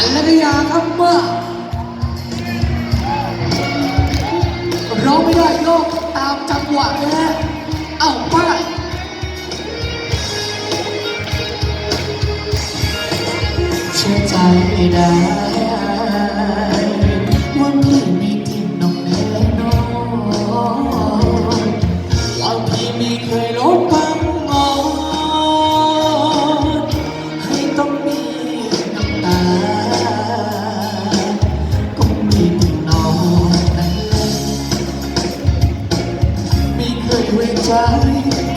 ฝันแลกนิยาครับเมื่อร้องไม่ได้โยกตามจังหวะนะฮะเอาไปเชื่อใจไม่ได้ time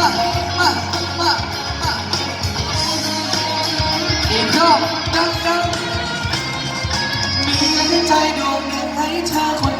มามามามาเองก็ดังดังมีใจดวงหนึ่งให้เธอคน